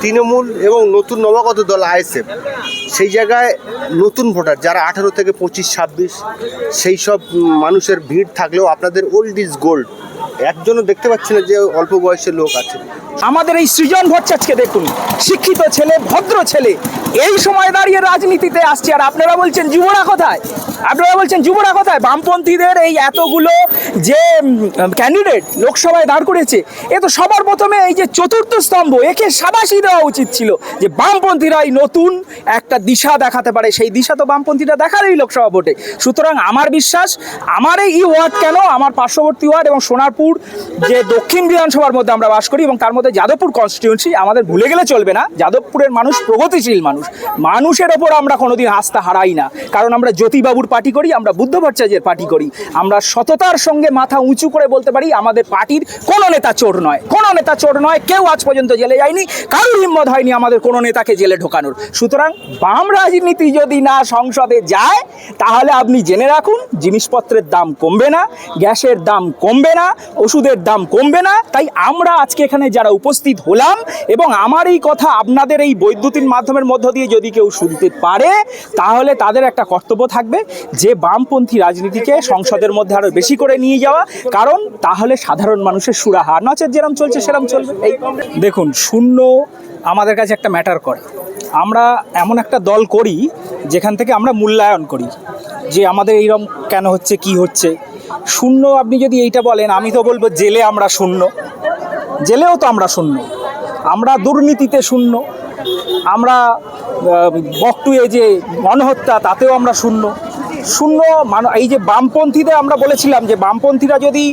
তৃণমূল এবং নতুন নবাগত দল আইএসএফ, সেই জায়গায় নতুন ভোটার যারা আঠারো থেকে পঁচিশ, ছাব্বিশ, সেই সব মানুষের ভিড় থাকলেও আপনাদের ওল্ড ইজ গোল্ড একজনও দেখতে পাচ্ছি না যে অল্প বয়সের লোক আছে। আমাদের এই সৃজন ভট্টাচার্যকে দেখুন, শিক্ষিত ছেলে, ভদ্র ছেলে। এই সময় দাঁড়িয়ে রাজনীতিতে আসছে, আর আপনারা বলছেন, যুবরা কোথায়? আপনারা বলছেন, যুবরা কোথায়? বামপন্থীদের এই এতগুলো যে ক্যান্ডিডেট লোকসভায় দাঁড় করেছে এ তো সবার প্রথমে এই যে চতুর্থ স্তম্ভ, একে সাবাসী দেওয়া উচিত ছিল যে বামপন্থীরা এই নতুন একটা দিশা দেখাতে পারে। সেই দিশা তো বামপন্থীরা দেখালেই লোকসভা ভোটে। সুতরাং আমার বিশ্বাস, আমার এই ওয়ার্ড কেন আমার পার্শ্ববর্তী ওয়ার্ড এবং সোনারপুর যে দক্ষিণ বিধানসভার মধ্যে আমরা বাস করি এবং তার মধ্যে যাদবপুর কনস্টিটিউন্সি আমাদের ভুলে গেলে চলবে না। যাদবপুরের মানুষ প্রগতিশীল মানুষ। মানুষের ওপর আমরা কোনোদিন আস্থা হারাই না। কারণ আমরা জ্যোতিবাবুর পার্টি করি, আমরা বুদ্ধ ভট্টাচার্যের পার্টি করি। আমরা সততার সঙ্গে মাথা উঁচু করে বলতে পারি, আমাদের পার্টির কোনো নেতা চোর নয়। কোনো নেতা চোর নয়, কেউ আজ পর্যন্ত জেলে যায়নি, কারোর হিম্মত হয়নি আমাদের কোনো নেতাকে জেলে ঢোকানোর। সুতরাং বাম রাজনীতি যদি না সংসদে যায়, তাহলে আপনি জেনে রাখুন, জিনিসপত্রের দাম কমবে না, গ্যাসের দাম কমবে না ওষুধের দাম কমবে না। তাই আমরা আজকে এখানে যারা উপস্থিত হলাম এবং আমার এই কথা আপনাদের এই বৈদ্যুতিন মাধ্যমের মধ্য দিয়ে যদি কেউ শুনতে পারে, তাহলে তাদের একটা কর্তব্য থাকবে যে বামপন্থী রাজনীতিকে সংসদের মধ্যে আরও বেশি করে নিয়ে যাওয়া। কারণ তাহলে সাধারণ মানুষের সুরাহা। নচেত যেরম চলছে, সেরম চলবে। এই দেখুন, শূন্য আমাদের কাছে একটা ম্যাটার করে। আমরা এমন একটা দল করি যেখান থেকে আমরা মূল্যায়ন করি যে আমাদের এইরকম কেন হচ্ছে, কি হচ্ছে। শূন্য আপনি যদি এইটা বলেন, আমি তো বলব জেলে আমরা শূন্য। জেলেও তো আমরা শূন্য। আমরা দুর্নীতিতে শূন্য। আমরা বকটুয়ে যে গণহত্যা, তাতেও আমরা শূন্য। শূন্য মান এই যে বামপন্থীদের আমরা বলেছিলাম যে বামপন্থীরা যদি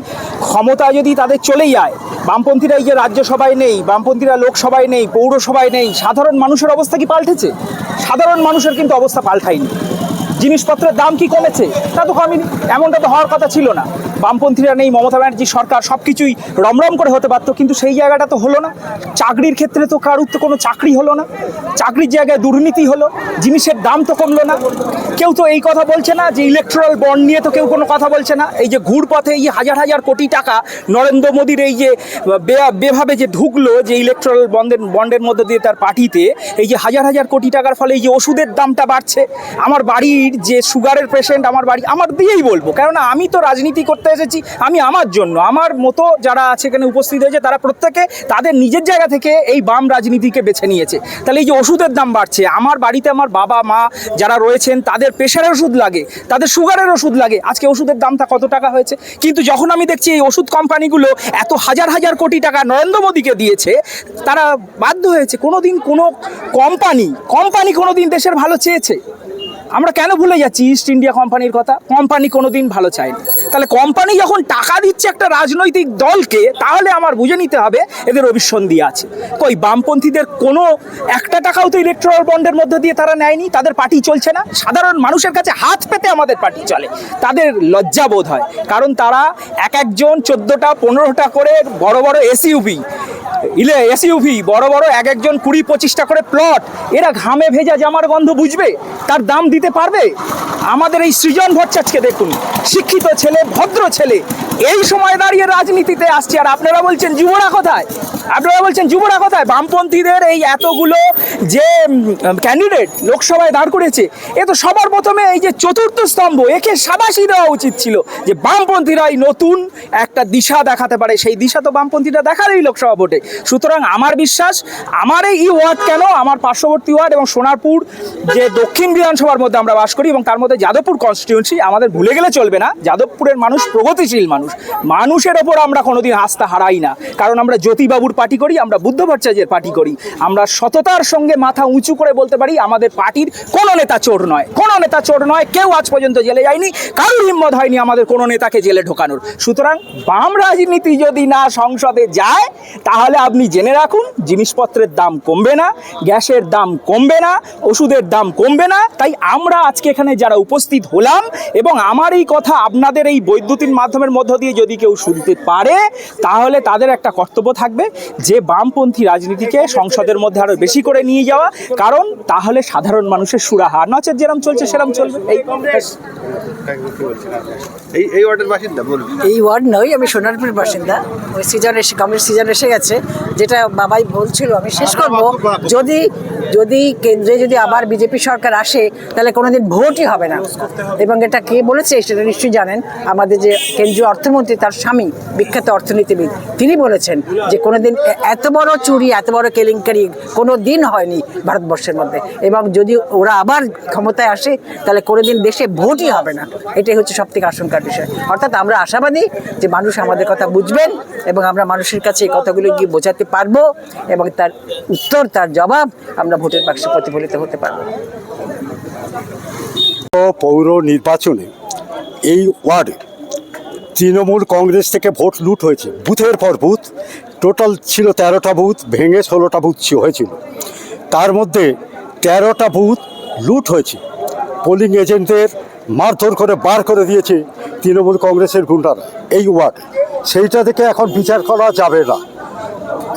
ক্ষমতা যদি তাদের চলেই যায়, বামপন্থীরা এই যে রাজ্যসভায় নেই, বামপন্থীরা লোকসভায় নেই, পৌরসভায় নেই, সাধারণ মানুষের অবস্থা কি পাল্টেছে? সাধারণ মানুষের কিন্তু অবস্থা পাল্টায়নি। জিনিসপত্রের দাম কি কমেছে? তা তো কমেনি এমনটা তো হওয়ার কথা ছিল না। বামপন্থীরা নেই, মমতা ব্যানার্জি সরকার সব কিছুই রমরম করে হতে পারতো কিন্তু সেই জায়গাটা তো হলো না। চাকরির ক্ষেত্রে তো কারুর তো কোনো চাকরি হলো না। চাকরির জায়গায় দুর্নীতি হলো, জিনিসের দাম তো কমলো না। কেউ তো এই কথা বলছে না যে ইলেকট্রাল বন্ড নিয়ে তো কেউ কোনো কথা বলছে না। এই যে ঘুর পথে এই হাজার হাজার কোটি টাকা নরেন্দ্র মোদীর এই যে বেভাবে যে ঢুকলো যে ইলেকট্রাল বন্ডের বন্ডের মধ্যে দিয়ে তার পার্টিতে, এই যে হাজার হাজার কোটি টাকার ফলে এই যে ওষুধের দামটা বাড়ছে। আমার বাড়ির যে সুগারের পেশেন্ট আমার বাড়ি, আমার দিয়েই বলব। কেননা আমি তো রাজনীতি করতে এসেছি, আমি আমার জন্য। আমার মতো যারা আছে এখানে উপস্থিত হয়েছে, তারা প্রত্যেকে তাদের নিজের জায়গা থেকে এই বাম রাজনীতিকে বেছে নিয়েছে। তাহলে এই যে ওষুধের দাম বাড়ছে, আমার বাড়িতে আমার বাবা, মা যারা রয়েছেন, তাদের প্রেশারের ওষুধ লাগে, তাদের সুগারের ওষুধ লাগে। আজকে ওষুধের দামটা কত টাকা হয়েছে? কিন্তু যখন আমি দেখছি এই ওষুধ কোম্পানিগুলো এত হাজার হাজার কোটি টাকা নরেন্দ্র মোদীকে দিয়েছে, তারা বাধ্য হয়েছে কোনো দিন কোনো কোম্পানি কোম্পানি কোনো দিন দেশের ভালো চেয়েছে। আমরা কেন ভুলে যাচ্ছি? ইস্ট ইন্ডিয়া কোম্পানির কথা? কোম্পানি কোনো দিন ভালো চায়নি। তাহলে কোম্পানি যখন টাকা দিচ্ছে একটা রাজনৈতিক দলকে, তাহলে আমার বুঝে নিতে হবে এদের অভিসন্ধি আছে। কই, বামপন্থীদের কোনো একটা টাকাও তো ইলেকট্রাল বন্ডের মধ্যে দিয়ে তারা নেয়নি? তাদের পার্টি চলছে না? সাধারণ মানুষের কাছে হাত পেতে আমাদের পার্টি চলে। তাদের লজ্জা বোধ হয়। কারণ তারা এক একজন চোদ্দোটা, পনেরোটা করে বড় বড় এসইউভি ইলে, এসইউভি, বড় বড় এক একজন কুড়ি পঁচিশটা করে প্লট এরা ঘামে ভেজা জামার গন্ধ বুঝবে? তার দাম দিতে পারবে? আমাদের এই সৃজন ভট্টাচার্যকে দেখুন। শিক্ষিত ছেলে, ভদ্র ছেলে। এই সময় দাঁড়িয়ে রাজনীতিতে আসছে, আর আপনারা বলছেন যুবরা কোথায়? আপনারা বলছেন যুবরা কোথায়? বামপন্থীদের এই এতগুলো যে ক্যান্ডিডেট লোকসভায় দাঁড় করেছে, এ তো সবার প্রথমে এই যে চতুর্থ স্তম্ভ, একে সাবাসী দেওয়া উচিত ছিল যে বামপন্থীরা নতুন একটা দিশা দেখাতে পারে। সেই দিশা তো বামপন্থীরা দেখালেই লোকসভা ভোটে। সুতরাং আমার বিশ্বাস, আমার এই ওয়ার্ড কেন আমার পার্শ্ববর্তী ওয়ার্ড এবং সোনারপুর যে দক্ষিণ বিধানসভার মধ্যে আমরা বাস করি এবং তার মধ্যে যাদবপুর কনস্টিটিউন্সি আমাদের ভুলে গেলে চলবে না। যাদবপুরের মানুষ প্রগতিশীল মানুষ। মানুষের ওপর আমরা কোনোদিন আস্থা হারাই না। কারণ আমরা জ্যোতিবাবুর পার্টি করি, আমরা বুদ্ধ ভট্টাচার্যের পার্টি করি। আমরা সততার সঙ্গে মাথা উঁচু করে বলতে পারি, আমাদের পার্টির কোনো নেতা চোর নয়। কোনো নেতা চোর নয়, কেউ আজ পর্যন্ত জেলে যায়নি, কারোর হিম্মত হয়নি আমাদের কোনো নেতাকে জেলে ঢোকানোর। সুতরাং বাম রাজনীতি যদি না সংসদে যায়, তাহলে আপনি জেনে রাখুন, জিনিসপত্রের দাম কমবে না, গ্যাসের দাম কমবে না, ওষুধের দাম কমবে না। তাই আমরা আজকে এখানে যারা উপস্থিত হলাম, এবং আমার এই কথা আপনাদের এই বৈদ্যুতিন মাধ্যমের মধ্য দিয়ে যদি কেউ শুনতে পারে তাহলে তাদের একটা কর্তব্য থাকবে যে বামপন্থী রাজনীতিকে সংসদের মধ্যে আরও বেশি করে নিয়ে যাওয়া। কারণ তাহলে সাধারণ মানুষের সুরাহা নচেত যেরম চলছে সেরম চলবে। এই এই এই ওয়ার্ডের বাসিন্দা বলুন। এই ওয়ার্ড নয় আমি সোনারপুর বাসিন্দা। ওই সিজন এসে কামের সিজন এসে গেছে। যেটা বাবাই বলছিল আমি শেষ করব। যদি যদি কেন্দ্রে যদি আবার বিজেপি সরকার আসে তাহলে কোনোদিন ভোটই হবে না। এবং এটা কে বলেছে সেটা নিশ্চয়ই জানেন। আমাদের যে কেন্দ্রীয় অর্থমন্ত্রী তার স্বামী, বিখ্যাত অর্থনীতিবিদ, তিনি বলেছেন যে কোনোদিন এত বড় চুরি, এত বড় কেলেঙ্কারি কোনো দিন হয়নি ভারতবর্ষের মধ্যে। এবং যদি ওরা আবার ক্ষমতায় আসে, তাহলে কোনোদিন দেশে ভোটই হবে না। এটাই হচ্ছে সব থেকে আশঙ্কার বিষয়। অর্থাৎ আমরা আশাবাদী যে মানুষ আমাদের কথা বুঝবেন এবং আমরা মানুষের কাছে এই কথাগুলো গিয়ে বোঝাতে পারব এবং তার উত্তর, তার জবাব আমরা ভোটের বাক্সে প্রতিফলিত হতে পারব। পৌর নির্বাচনে এই ওয়ার্ডে তৃণমূল কংগ্রেস থেকে ভোট লুট হয়েছে। বুথের পর বুথ, টোটাল ছিল তেরোটা বুথ, ভেঙে ষোলোটা বুথ হয়েছিল। তার মধ্যে তেরোটা বুথ লুট হয়েছে। পোলিং এজেন্টদের মারধর করে বার করে দিয়েছে তৃণমূল কংগ্রেসের গুন্ডারা এই ওয়ার্ড। সেইটা থেকে এখন বিচার করা যাবে না।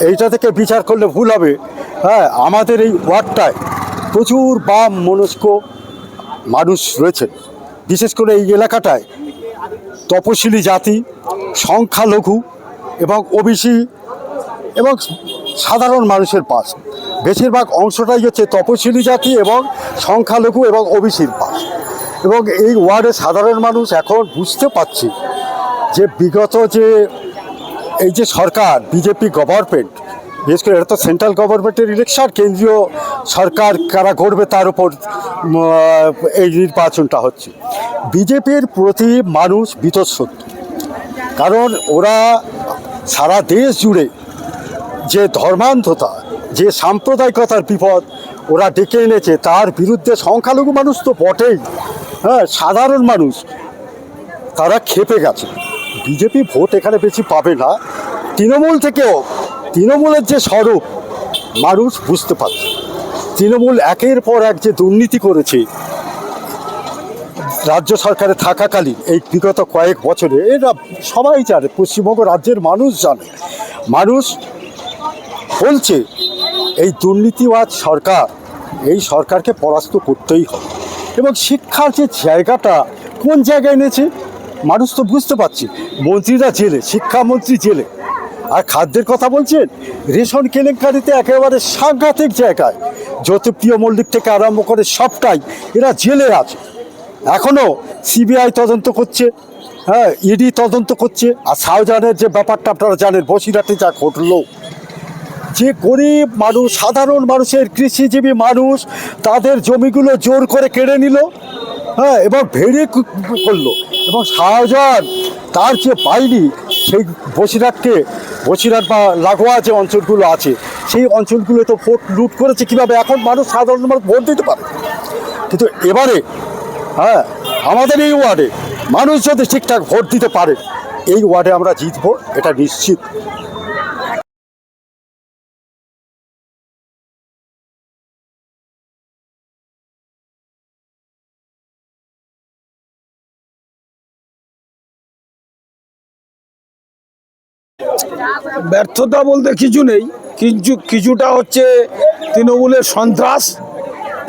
এইটা থেকে বিচার করলে ভুল হবে। হ্যাঁ আমাদের এই ওয়ার্ডটায় প্রচুর বাম মনস্ক মানুষ রয়েছে। বিশেষ করে এই এলাকাটায় তপশিলি জাতি, সংখ্যালঘু এবং ওবিসি এবং সাধারণ মানুষের পাশ। বেশিরভাগ অংশটাই হচ্ছে তপশিলি জাতি এবং সংখ্যালঘু এবং ওবিসির পাশ। এবং এই ওয়ার্ডে সাধারণ মানুষ এখন বুঝতে পারছে যে বিগত যে এই যে সরকার, বিজেপি গভর্নমেন্ট বিশেষ করে এটা তো সেন্ট্রাল গভর্নমেন্টের ইলেকশন কেন্দ্রীয় সরকার কারা গড়বে তার উপর এই নির্বাচনটা হচ্ছে। বিজেপির প্রতি মানুষ বিতঃসত্ত্ব কারণ ওরা সারা দেশ জুড়ে যে ধর্মান্ধতা, যে সাম্প্রদায়িকতার বিপদ ওরা ডেকে এনেছে, তার বিরুদ্ধে সংখ্যালঘু মানুষ তো বটেই। হ্যাঁ সাধারণ মানুষ, তারা খেপে গেছে। বিজেপি ভোট এখানে বেশি পাবে না। তৃণমূল থেকেও তৃণমূলের যে স্বরূপ, মানুষ বুঝতে পারছে। তৃণমূল একের পর এক যে দুর্নীতি করেছে, রাজ্য সরকারে থাকাকালীন এই বিগত কয়েক বছরে, এরা সবাই জানে, পশ্চিমবঙ্গ রাজ্যের মানুষ জানে। মানুষ বলছে, এই দুর্নীতিবাজ সরকার, এই সরকারকে পরাস্ত করতেই হবে। এবং শিক্ষার যে জায়গাটা, কোন জায়গায় এনেছে, মানুষ তো বুঝতে পারছে। মন্ত্রীরা জেলে, শিক্ষামন্ত্রী জেলে। খাদ্যের কথা বলছেন? রেশন কেলেঙ্কারিতে একেবারে সাংঘাতিক জায়গায়। জ্যোতিপ্রিয় মল্লিক থেকে আরম্ভ করে সবটাই এরা জেলে আছে। এখনও সিবিআই তদন্ত করছে হ্যাঁ ইডি তদন্ত করছে। আর শাহজাহানের যে ব্যাপারটা আপনারা জানেন, বসিরহাটে যা ঘটলো। যে গরিব মানুষ, সাধারণ মানুষের কৃষিজীবী মানুষ, তাদের জমিগুলো জোর করে কেড়ে নিল হ্যাঁ এবং ভেড়ে করল। এবং শাহজাহান তার যে পাইনি সেই বসিরহাটকে, বসিরহাট বা লাগোয়া যে অঞ্চলগুলো আছে, সেই অঞ্চলগুলো তো ভোট লুট করেছে কীভাবে? এখন মানুষ সাধারণ মানুষ ভোট দিতে পারে। কিন্তু এবারে হ্যাঁ আমাদের এই ওয়ার্ডে মানুষ যদি ঠিকঠাক ভোট দিতে পারে, এই ওয়ার্ডে আমরা জিতবো, এটা নিশ্চিত। ব্যর্থতা বলতে কিছু নেই কিছু কিছুটা হচ্ছে তৃণমূলের সন্ত্রাস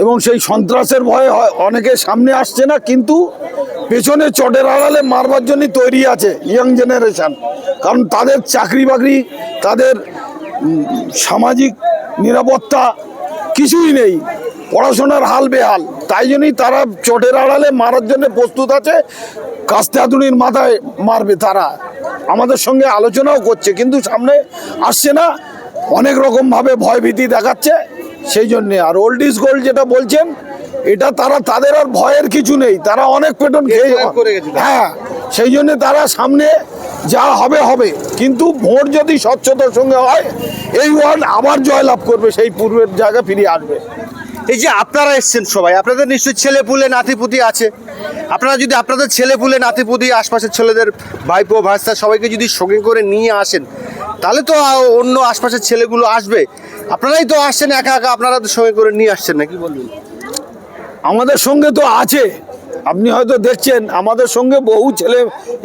এবং সেই সন্ত্রাসের ভয়ে অনেকে সামনে আসছে না, কিন্তু পেছনে চটের আড়ালে মারবার জন্য তৈরি আছে ইয়াং জেনারেশান কারণ তাদের চাকরি বাকরি, তাদের সামাজিক নিরাপত্তা কিছুই নেই, পড়াশোনার হাল বেহাল। তাই জন্যই তারা চটের আড়ালে মারার জন্য প্রস্তুত আছে, কাস্তে আধুনির মাথায় মারবে তারা। আমাদের সঙ্গে আলোচনাও করছে কিন্তু সামনে আসছে না। অনেক রকমভাবে ভয়ভীতি দেখাচ্ছে সেই জন্যে। আর ওল্ড ইজ গোল্ড যেটা বলছেন এটা তারা তাদের আর ভয়ের কিছু নেই। তারা অনেক পেটন খেয়ে হ্যাঁ সেই জন্য তারা সামনে যা হবে হবে। কিন্তু ভোট যদি স্বচ্ছতার সঙ্গে হয় এই ওয়ার্ড আবার জয়লাভ করবে সেই পূর্বের জায়গা ফিরে আসবে এই যে আপনারা এসছেন সবাই আপনাদের নিশ্চয়ই ছেলে পুলে নাতিপুতি আছে। আপনারা যদি আপনাদের ছেলে পুলে নাতিপুতি আশপাশের ছেলেদের ভাইপো ভাস্তা সবাইকে যদি সঙ্গে করে নিয়ে আসেন, তাহলে তো অন্য আশপাশের ছেলেগুলো আসবে। আপনারাই তো আসছেন একা একা, আপনারা তো সঙ্গে করে নিয়ে আসছেন না, কি বলবেন? আমাদের সঙ্গে তো আছে। আপনি হয়তো দেখছেন, আমাদের সঙ্গে বহু ছেলে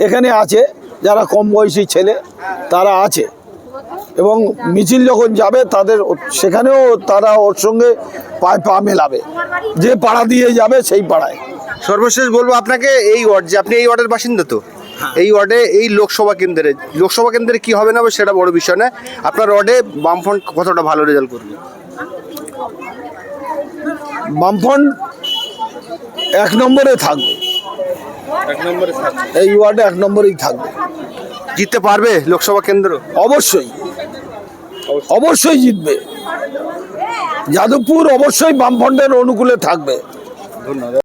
এখানে আছে, যারা কম বয়সী ছেলে, তারা আছে। এবং মিছিল যখন যাবে, তাদের সেখানেও তারা ওর সঙ্গে পায়ে পা মেলাবে। যে পাড়া দিয়ে যাবে, সেই পাড়ায়। সর্বশেষ বলব আপনাকে এই ওয়ার্ড যে আপনি এই ওয়ার্ডের বাসিন্দা তো? এই ওয়ার্ডে এই লোকসভা কেন্দ্রে লোকসভা কেন্দ্রে কি হবে না হবে সেটা বড় বিষয় না। আপনার ওয়ার্ডে বামফ্রন্ট কতটা ভালো রেজাল্ট করবে? বামফ্রন্ট এক নম্বরে থাকবে। এই ওয়ার্ডে এক নম্বরেই থাকবে। জিততে পারবে লোকসভা কেন্দ্র? অবশ্যই। অবশ্যই জিতবে। যাদবপুর অবশ্যই বামফ্রন্টের অনুকূলে থাকবে। ধন্যবাদ।